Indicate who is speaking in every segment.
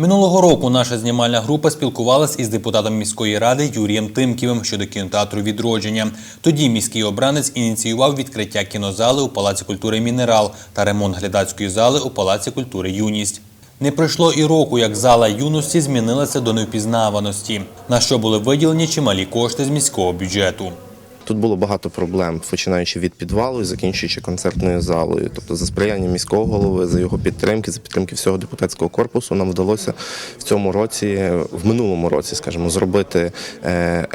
Speaker 1: Минулого року наша знімальна група спілкувалась із депутатом міської ради Юрієм Тимківим щодо кінотеатру відродження. Тоді міський обранець ініціював відкриття кінозали у Палаці культури Мінерал та ремонт глядацької зали у Палаці культури Юність. Не пройшло і року, як зала юності змінилася до невпізнаваності, на що були виділені чималі кошти з міського бюджету.
Speaker 2: Тут було багато проблем, починаючи від підвалу і закінчуючи концертною залою. Тобто, за сприяння міського голови, за його підтримки, за підтримки всього депутатського корпусу, нам вдалося в цьому році, в минулому році, скажімо, зробити. е,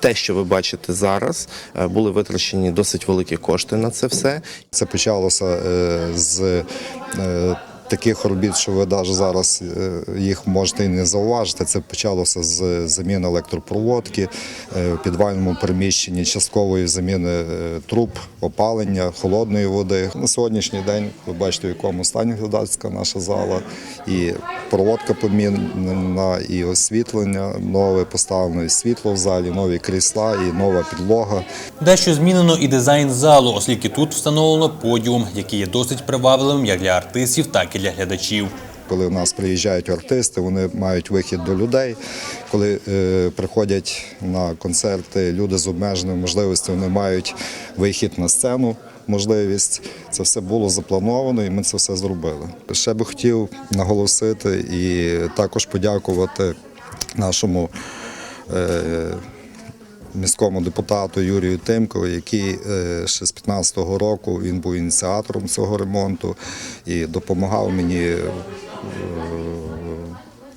Speaker 2: Те, що ви бачите зараз, Е, були витрачені досить великі кошти на це все.
Speaker 3: Це почалося е, з таких робіт, що ви навіть зараз е, їх можете і не зауважити. Це почалося з заміни електропроводки е, в підвальному приміщенні, часткової заміни е, труб, опалення, холодної води. На сьогоднішній день ви бачите, в якому стані глядацька наша зала, і проводка помінена, і освітлення нове поставлено, і світло в залі, нові крісла, і нова підлога.
Speaker 1: Дещо змінено і дизайн залу, оскільки тут встановлено подіум, який є досить привабливим як для артистів, так і для глядачів.
Speaker 3: Коли в нас приїжджають артисти, вони мають вихід до людей. Коли е, приходять на концерти люди з обмеженими можливостями, вони мають вихід на сцену. Можливість це все було заплановано, і ми це все зробили. Ще би хотів наголосити і також подякувати нашому е, міському депутату Юрію Тимкову, який е, ще з 15-го року він був ініціатором цього ремонту і допомагав мені, е,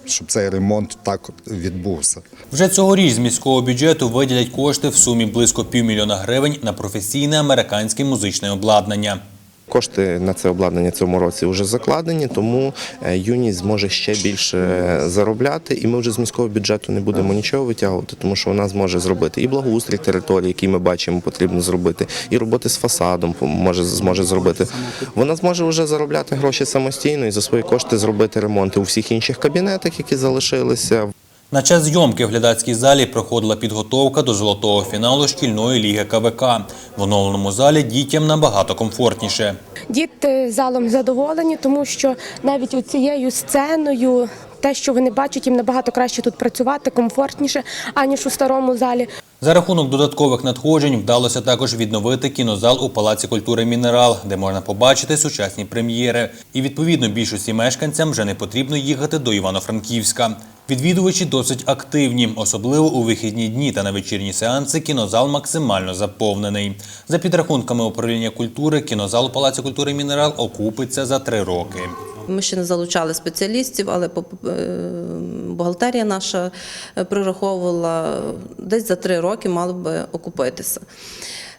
Speaker 3: щоб цей ремонт так відбувся.
Speaker 1: Вже цьогоріч з міського бюджету виділять кошти в сумі близько півмільйона гривень на професійне американське музичне обладнання.
Speaker 2: Кошти на це обладнання цьому році вже закладені, тому е, юність зможе ще більше е, заробляти, і ми вже з міського бюджету не будемо нічого витягувати, тому що вона зможе зробити і благоустрій території, який ми бачимо, потрібно зробити, і роботи з фасадом може зможе зробити. Вона зможе вже заробляти гроші самостійно і за свої кошти зробити ремонти у всіх інших кабінетах, які залишилися.
Speaker 1: На час зйомки в глядацькій залі проходила підготовка до золотого фіналу шкільної ліги КВК. В оновленому залі дітям набагато комфортніше.
Speaker 4: Діти залом задоволені, тому що навіть цією сценою те, що вони бачать, їм набагато краще тут працювати, комфортніше, аніж у старому залі.
Speaker 1: За рахунок додаткових надходжень вдалося також відновити кінозал у Палаці культури Мінерал, де можна побачити сучасні прем'єри. І відповідно більшості мешканцям вже не потрібно їхати до Івано-Франківська. Відвідувачі досить активні, особливо у вихідні дні та на вечірні сеанси. Кінозал максимально заповнений. За підрахунками управління культури, кінозал у Палаці культури Мінерал окупиться за три роки.
Speaker 5: Ми ще не залучали спеціалістів, але е, бухгалтерія наша е, прораховувала десь за три роки мало би окупитися.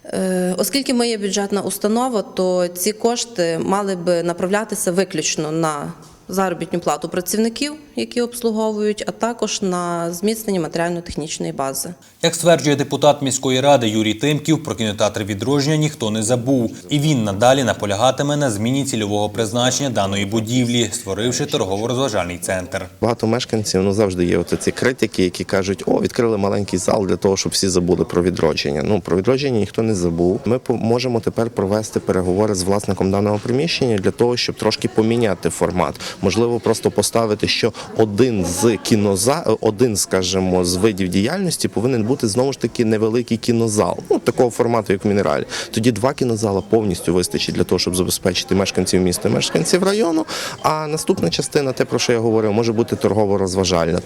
Speaker 5: Е, Оскільки ми є бюджетна установа, то ці кошти мали би направлятися виключно на заробітну плату працівників, які обслуговують, а також на зміцнення матеріально-технічної бази.
Speaker 1: Як стверджує депутат міської ради Юрій Тимків, про кінотеатр відродження ніхто не забув, і він надалі наполягатиме на зміні цільового призначення даної будівлі, створивши торгово-розважальний центр.
Speaker 2: Багато мешканців ну завжди є от ці критики, які кажуть, о, відкрили маленький зал для того, щоб всі забули про відродження. Ну про відродження ніхто не забув. Ми можемо тепер провести переговори з власником даного приміщення для того, щоб трошки поміняти формат. Можливо, просто поставити, що один з кіноза, один, скажімо, з видів діяльності повинен бути знову ж таки невеликий кінозал, ну такого формату, як в мінералі. Тоді два кінозала повністю вистачить для того, щоб забезпечити мешканців міста, і мешканців району. А наступна частина, те про що я говорив, може бути торгово-розважальна.